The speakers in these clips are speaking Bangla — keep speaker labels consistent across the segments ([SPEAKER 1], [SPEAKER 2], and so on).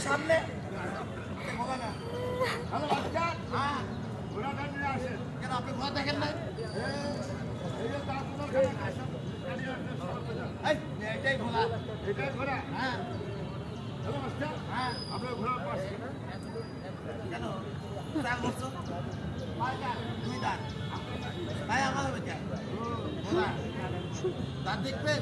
[SPEAKER 1] সামনে। আপনি ঘোড়া দেখেন না
[SPEAKER 2] তার
[SPEAKER 1] এটাই ঘোড়া।
[SPEAKER 2] এটাই ঘোড়া
[SPEAKER 1] হ্যাঁ। হ্যাঁ
[SPEAKER 2] আপনার ঘোড়ার পাশে
[SPEAKER 1] কেন কয়টা দুই দাঁত তাই ঘোড়া। দাঁত দেখবেন?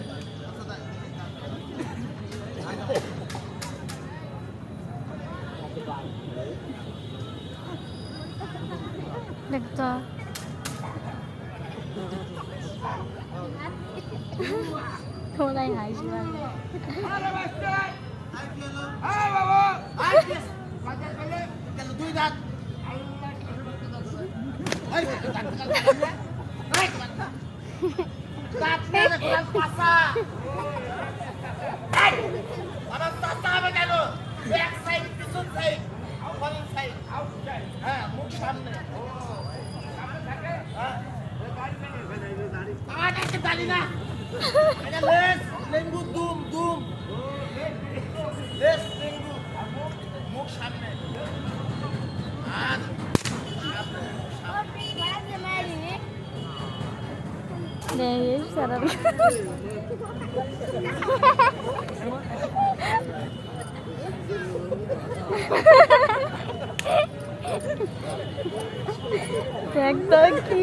[SPEAKER 1] পাছা হবে কেন ব্যাক সাইড পিছন সাইড ফ্রন্ট সাইড হ্যাঁ মুখ সামনে
[SPEAKER 2] সামনে থাকে
[SPEAKER 1] হ্যাঁ
[SPEAKER 2] এই গাড়ি চালিয়ে ফেলে এই যে গাড়ি
[SPEAKER 1] আমার কাছে দালি না। এটা লেস লেঙ্গু দুম দুম। লেস লেঙ্গু। আর মুখ মুখ সামনে। আর
[SPEAKER 3] দেখ সারা দেখ তো কি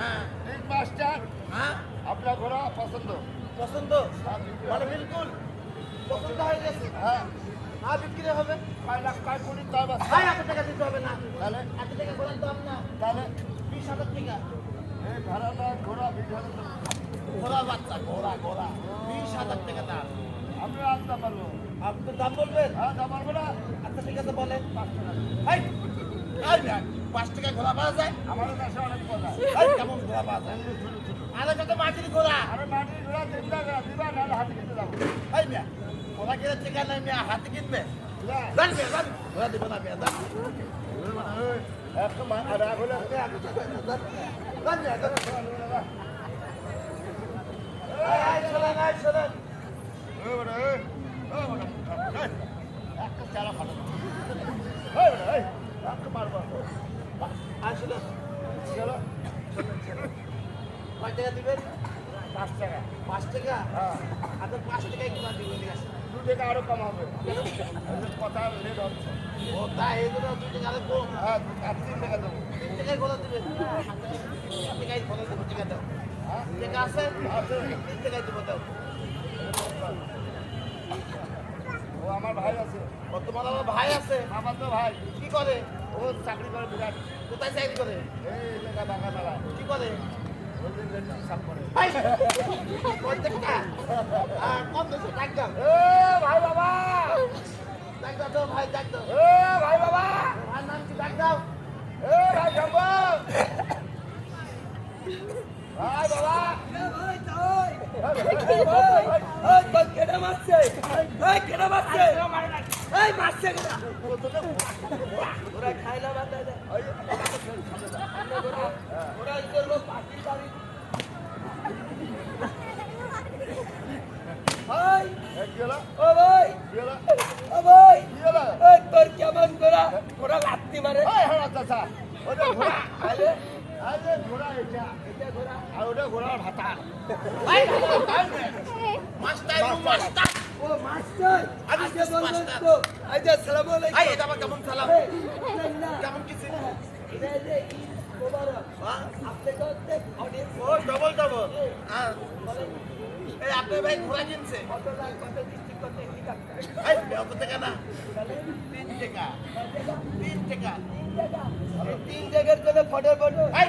[SPEAKER 1] হ্যাঁ হ্যাঁ
[SPEAKER 2] আপনার ঘোড়া পছন্দ
[SPEAKER 1] পছন্দ মানে বিলকুল পছন্দ হয়ে গেছে
[SPEAKER 2] হ্যাঁ
[SPEAKER 1] না বিক্রি হবে।
[SPEAKER 2] কয় লাখ কয় কোটি দাম আছে।
[SPEAKER 1] ভাই এত টাকা দিতে হবে না।
[SPEAKER 2] তাহলে?
[SPEAKER 1] এত টাকা বলার দাম না।
[SPEAKER 2] তাহলে?
[SPEAKER 1] বিশ হাজার টাকা।
[SPEAKER 2] এই ভাড়াটা ঘোড়া বিশ হাজার।
[SPEAKER 1] ঘোড়া বাচ্চা ঘোড়া ঘোড়া। বিশ হাজার টাকা দাম।
[SPEAKER 2] আমরা আনতে পারব।
[SPEAKER 1] আপনি দাম বলবেন?
[SPEAKER 2] হ্যাঁ দাম না।
[SPEAKER 1] আচ্ছা ঠিক আছে বলেন।
[SPEAKER 2] পাঁচ টাকা
[SPEAKER 1] এই, এই দেখ, পাঁচ টাকা ঘোড়া পাওয়া যায়?
[SPEAKER 2] আমারও কাছে অনেক কথা
[SPEAKER 1] এই কেমন ঘোড়া পাওয়া যায়? আরে কত মাটির ঘোড়া।
[SPEAKER 2] আরে মাটির ঘোড়া দিবা না দিবা নাহলে হাতে কিনতে যাব।
[SPEAKER 1] এই মিয়া কিনে টিকা নাই মিয়া হাতে কিনবে।
[SPEAKER 2] আর একটা চালা।
[SPEAKER 1] কয় টাকা দিবেন?
[SPEAKER 2] পাঁচ টাকা।
[SPEAKER 1] পাঁচ টাকা?
[SPEAKER 2] হ্যাঁ,
[SPEAKER 1] আচ্ছা পাঁচ টাকায় ঘোড়া দিবেন?
[SPEAKER 2] দু টাকা আরও কম হবে। কথা লেট হচ্ছে।
[SPEAKER 1] ও তাই জন্য দুই টাকা আরও কম
[SPEAKER 2] হ্যাঁ, তিন টাকা দেবো।
[SPEAKER 1] তিন টাকায় ঘোড়া দিবেন তিন টাকায় ঘোড়া দেবো টাকা দাও।
[SPEAKER 2] হ্যাঁ,
[SPEAKER 1] টাকা আছে?
[SPEAKER 2] আছে।
[SPEAKER 1] তিন টাকায় দেবো দাও।
[SPEAKER 2] ও আমার ভাই আছে।
[SPEAKER 1] তোমার আমার ভাই আছে।
[SPEAKER 2] আমার তো ভাই।
[SPEAKER 1] কি করে?
[SPEAKER 2] ও চাকরি করে বিরাট।
[SPEAKER 1] কোথায় চাকরি করে?
[SPEAKER 2] এই এলাকা মেলা
[SPEAKER 1] কি করে?
[SPEAKER 2] যে লেন্ডিং সাপ করে
[SPEAKER 1] ভাই প্রত্যেকটা আর কম বেশি ডাক দাও
[SPEAKER 2] এ ভাই বাবা
[SPEAKER 1] ডাক দাও তো ভাই ডাক দাও
[SPEAKER 2] এ ভাই বাবা
[SPEAKER 1] ভাই নাম কি ডাক দাও
[SPEAKER 2] এ ভাই ও ভাই! ও ভাই! ওই তোর কেমন ঘোড়া? ঘোড়া লাত্তি মারে। চাচা। ওটা ঘোড়া। ঘোড়া এটা। এটা ঘোড়া। ঘোড়ার
[SPEAKER 1] ও মাস্টার। আজকে মাস্টার। আজকে সালাম আলাইকুম। আই এটা কেমন সালাম? কেমন কিছু? হ্যাঁ, হ্যাঁ। এটা এটা মোবারক। হ্যাঁ। আপনি তো অডিয়েন্স আপনার ভাই ঘোড়া কিনছে। কত টাকা না? তিন টাকা। তিন টাকা।
[SPEAKER 2] তিন টাকার জন্য ফটো
[SPEAKER 1] ফটো। হ্যাঁ।